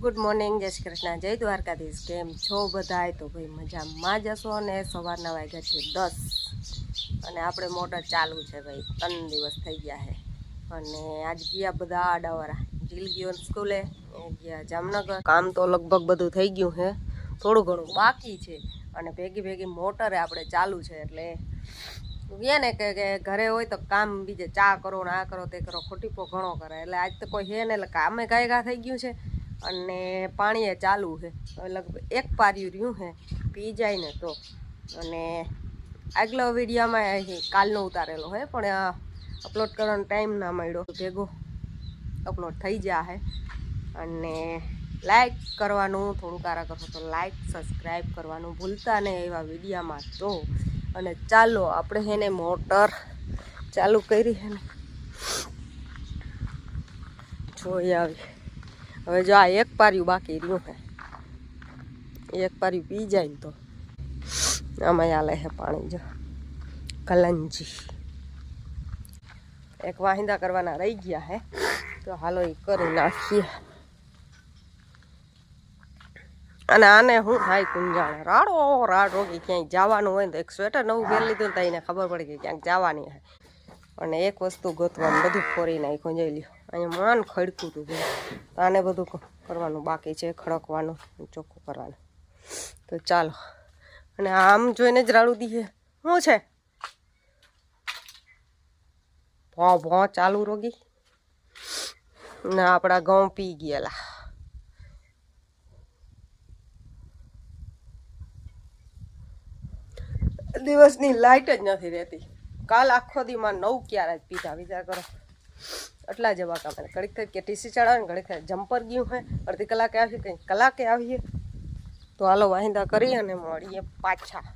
Good morning, જય શ્રી કૃષ્ણ. જય દ્વારકાધીશ. કેમ છો બધાય? તો ભાઈ મજામાં જશો અને સવારના વાગ્યા છે દસ. અને આપણે મોટર ચાલુ છે ભાઈ. ત્રણ દિવસ થઈ ગયા છે. અને આજ ગયા બધા આડાવાળા. જીલ ગયો સ્કૂલે ગયા જામનગર. કામ તો લગભગ બધું થઈ ગયું છે. થોડું ઘણું બાકી છે. અને ભેગી ભેગી મોટરે આપણે ચાલુ છે. એટલે ગયા ને કે ઘરે હોય તો કામ બીજે ચા કરો ને આ કરો, તે કરો. ખોટીપો ઘણો કરે. એટલે આજ તો કોઈ હે ને, એટલે કામે ગાયગા થઈ ગયું છે. અને પાણી ચાલુ છે. લગભગ એક પાર્યું રહ્યું છે. પી જાય ને તો. અને આગલો વિડીયોમાં કાલનો ઉતારેલો હોય પણ અપલોડ કરવાનો ટાઈમ ના મળ્યો. ભેગો અપલોડ થઈ ગયા છે. અને લાઈક કરવાનું થોડું કારા કરો તો લાઈક સબસ્ક્રાઈબ કરવાનું ભૂલતા નહીં એવા વિડીયામાં તો. અને ચાલો, આપણે એને મોટર ચાલુ કરી છે ને. જોઈ આવી. હવે જો આ એક પાર્યું બાકી રહ્યું હે. એક પાર્યું પી જાય ને તો. આમાં આલે હે પાણી જો. કલંજી. એક વાહિંદા કરવાના રહી ગયા હે. તો હાલો એ કરી નાખીએ. અને આને શું થાય કુંજાણે, રાડો રાડો કે ક્યાંય જવાનું હોય ને તો એક સ્વેટર નવું પહેરી લીધું ને તો એને ખબર પડી કે ક્યાંક જવાની હોય અને એક વસ્તુ ગોતવાનું, બધું ફોરી નાખ્યું, જોઈ લ્યો. અહીંયા માન ખડકું હતું તો આને બધું કરવાનું બાકી છે, ખડકવાનું ચોખ્ખું કરવાનું. તો ચાલો. અને આમ જોઈને જ રાડું દીએ શું છે? ભો ભો, ચાલુ રોગી. ને આપણા ઘઉં પી ગયેલા. દિવસની લાઇટ જ નથી રહેતી. કાલ આખો દીમાં નવ ક્યારે જ પીધા, વિચાર કરો. એટલા જવા આપણે ઘડીક થાય કે ટીસી ચડાવે ને ઘડીક જમ્પર ગયું હોય, અડધી કલાકે આવી કંઈ કલાકે આવીએ, તો હાલો વાહિંદા કરી અને મળીએ પાછા.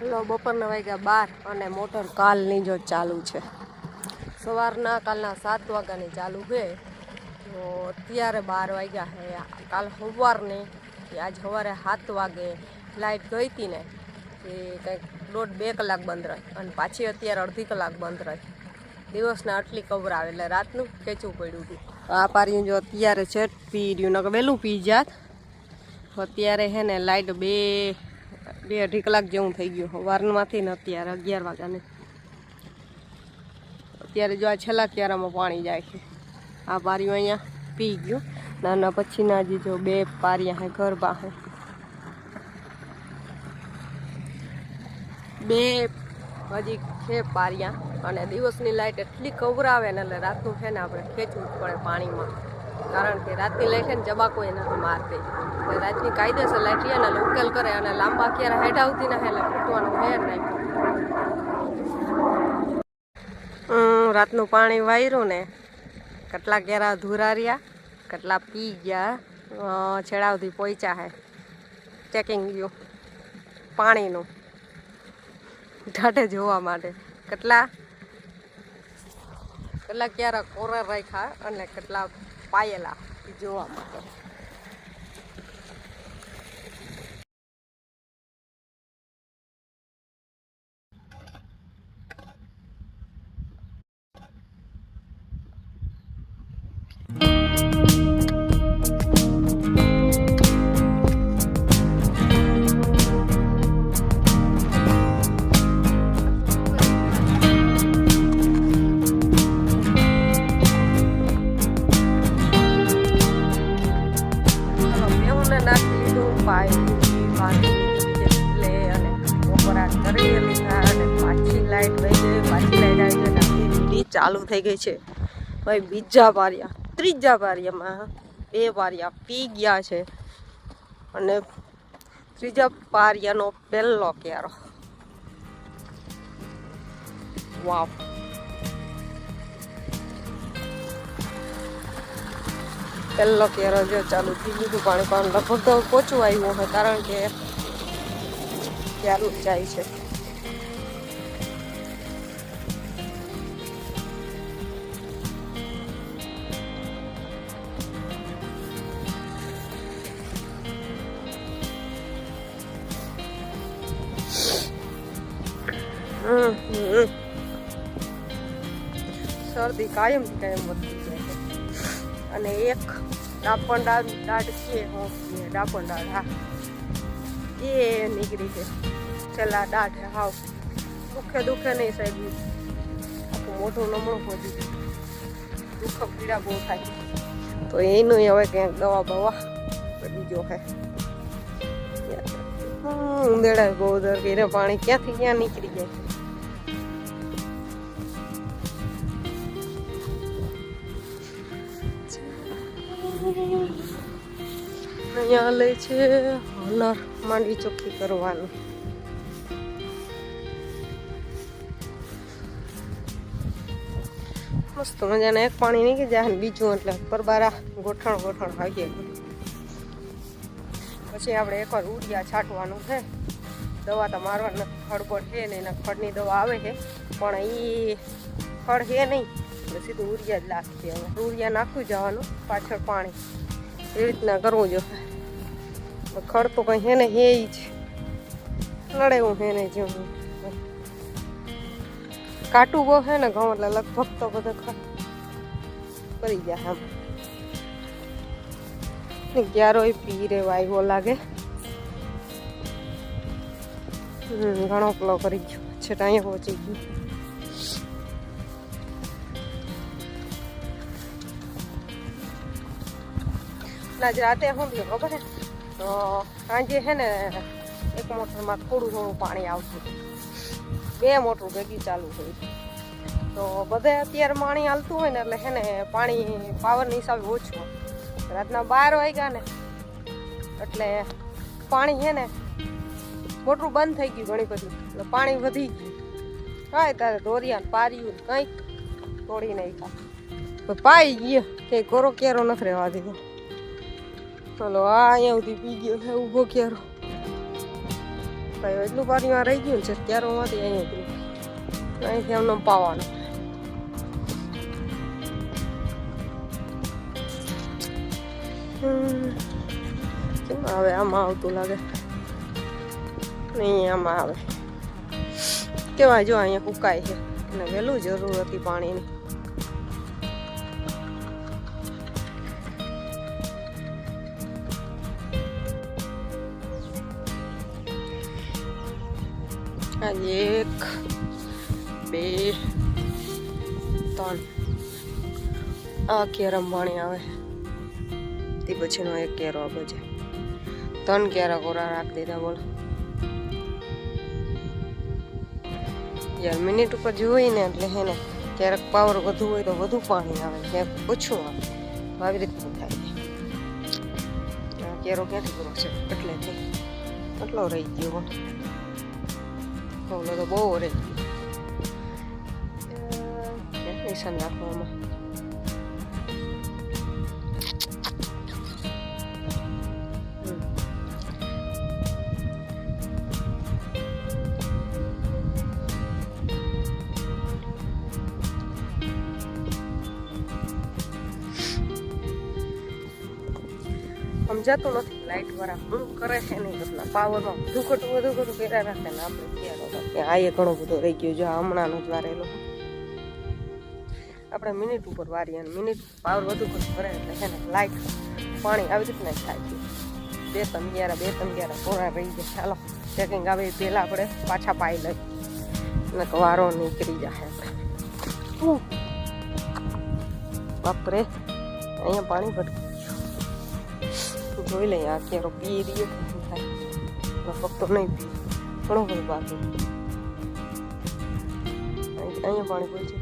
હલો બપોરના વાગ્યા બાર અને મોટર કાલની જો ચાલુ છે. સવારના કાલના સાત વાગ્યાની ચાલુ છે. તો અત્યારે બાર વાગ્યા છે કાલ સવારની આજ સવારે સાત વાગે લાઇટ ગઈ હતી ને, એ કંઈક દોઢ બે કલાક બંધ રહી. અને પાછી અત્યારે અડધી કલાક બંધ રહી. દિવસને આટલી કવર આવે એટલે રાતનું ખેંચવું પડ્યું હતું. આ પાર્યું જો અત્યારે છે પી રહ્યું, નકર વહેલું પી જાત. અત્યારે હે ને લાઇટ બે બે અઢી કલાક જેવું થઈ ગયું. સવારમાંથી ને અત્યારે અગિયાર વાગ્યાને. અત્યારે જો આ છેલ્લા ક્યારામાં પાણી જાય છે. આ પાર્યું અહીંયા પી ગયું. નાના પછીના જે જો બે પારિયા હે, ઘર પાસે બે હજી છે પારિયા. અને દિવસની લાઇટ એટલી કવરાવે ને એટલે રાતનું છે ને આપણે ખેંચવું જ પડે પાણીમાં. કારણ કે રાતની લાઇટ છે ને જબાકો એ નથી મારતી. એટલે રાતની કાયદેસર લાઇટ લે ને ઉકેલ કરે અને લાંબા ક્યારે હેડ આવતી ના એટલે ફૂટવાનું હેર નાખ્યું રાતનું પાણી વાયરું ને. કેટલા ક્યારા ધૂરા રહ્યા, કેટલા પી ગયા છેડાવથી પહોંચ્યા હે. ચેકિંગ ગયું પાણીનું. ઢાઢે જોવા માટે. કેટલા કેટલા ક્યારા કોરા રાખ્યા અને કેટલા પાયેલા જોવા માટે નાખી પાછી વહી ગઈ પાછી લાઈટ આવી અને વીજળી ચાલુ થઈ ગઈ છે. ભાઈ, બીજા પારિયા ત્રીજા પારિયામાં બે પારિયા પી ગયા છે. અને ત્રીજા પારિયાનો પહેલો ક્યારો વાવ. પહેલો કેરો જો ચાલુ થઈ ગયું પાણી પાણી લગભગ તો ઓછું આવ્યું હોય, કારણ કે ચાલુ જાય છે. શરદી કાયમ કાયમ વધતી અને એક ડાપણ દાળ દાઢ છે હું ડાપણ દાળ, હા. એ નીકળી છે. છેલ્લા દાઢ હાવ. દુઃખે દુઃખે નહીં સાહેબ. આખું મોઢું નમણું પહોંચી ગયું. દુઃખ પીડા બહુ થાય. તો એનું હવે ક્યાંક દવા બવા બીજો હે ઉંદેડા બહુ દર કે પાણી ક્યાંથી, ક્યાં નીકળી જાય? અહીંયા લે છે હનર માંડવી ચોખ્ખી કરવાનું. મસ્ત મજાને એક પાણી નીકળી જાય બીજું એટલે પરબારા ગોઠણ ગોઠણ હાઈએ પછી આપણે એકવાર ઉડિયા છાંટવાનું છે. દવા તો મારવાનું ખડબડ છે ને એના ખડની દવા આવે છે. પણ એ ખડ છે નહીં. એટલે સીધું ઉરિયા જ લાગશે હવે. ઉરિયા નાખવું જવાનું, પાછળ પાણી. એ રીતના કરવું જો. ખડ તો કંઈ હે ને હે જ. લડે હું હે ને જેવું. કાટું બહુ હે ને ઘઉં એટલે લગભગ તો બધો ખડ કરી જાય આમ. ક્યારો પી રે વાયવો લાગે. હમ, ઘણો પલો કરી ગયો. છેટા અહીંયા પહોંચી ગયું. આજ રાતે શું થયું ખબર છે? તો સાંજે છે ને એક મોટરમાં થોડું થોડું પાણી આવતું બે મોટરું ભેગી ચાલુ હોય તો બધે અત્યારે પાણી હાલતું હોય ને એટલે છે ને પાણી પાવરની હિસાબે ઓછું. રાતના બાર વાગ્યા ને એટલે પાણી છે ને મોટરું બંધ થઈ ગયું ઘણી બધી. એટલે પાણી વધી ગયું. કાંઈ તારે દોરિયા પાર્યું કંઈક તોડી નાખ્યા. પાઈ ગયો. કે કોરો કેરો નથી રહેવા દીધો. ચલો, આ અહીંયા સુધી પી ગયો છે, ઊભો ક્યારો. ભાઈ, એટલું પાણીમાં રહી ગયું છે ક્યારોમાંથી અહીંયા સુધી. અહીંથી એમને પાવાનો. આવે, આમાં આવતું લાગે? નહીં આમાં આવે. કેવાય, જો અહીંયા ઉકાય છે. અને વહેલું જરૂર હતી પાણીની. આજે એક બે, ત્રણ. આ કેરમ પાણી આવે. તે પછીનો એક કેરો આપે છે. ત્રણ કેરા કોરા રાખી દીધા, બોલો. યાર, મિનિટ ઉપર જોઈ ને એટલે હે ને, ક્યારેક પાવર વધુ હોય તો વધુ પાણી આવે ક્યાંક ઓછું આવે. આવી રીતનું થાય આ કેરો ક્યાંથી પૂરો છે? એટલે એટલો રહી ગયો ઓલો તો બહુ ગયો નિશાન રાખવામાં સમજાતું નથી લાઇટ વાળા શું કરે છે નહીં પાવરમાં વધુ ઘટું વધુ ખોટું કર્યા રાખે ને આપણે ક્યાં કે આ એ ઘણો બધો રહી ગયો. જો હમણાંનો જ વારેલો. આપણે મિનિટ ઉપર વારીએ અને મિનિટ પાવર વધુ ખોટું કરે એટલે છે ને લાઇટ પાણી આવી રીતના થાય છે. બે ત્રણ ગ્યારા, બે ત્રણ ગ્યારા પોણા રહી જાય ચાલો ચેકિંગ આવે પહેલાં આપણે પાછા પાઈ લઈ અને વારો નીકળી જાય. બાપરે, અહીંયા પાણી ભટકી જોઈ લઈએ આ કેરો પી રહ્યો ફક્ત નહીં પી. ઘણું બધું બાકી અહીંયા પાણી પહોંચે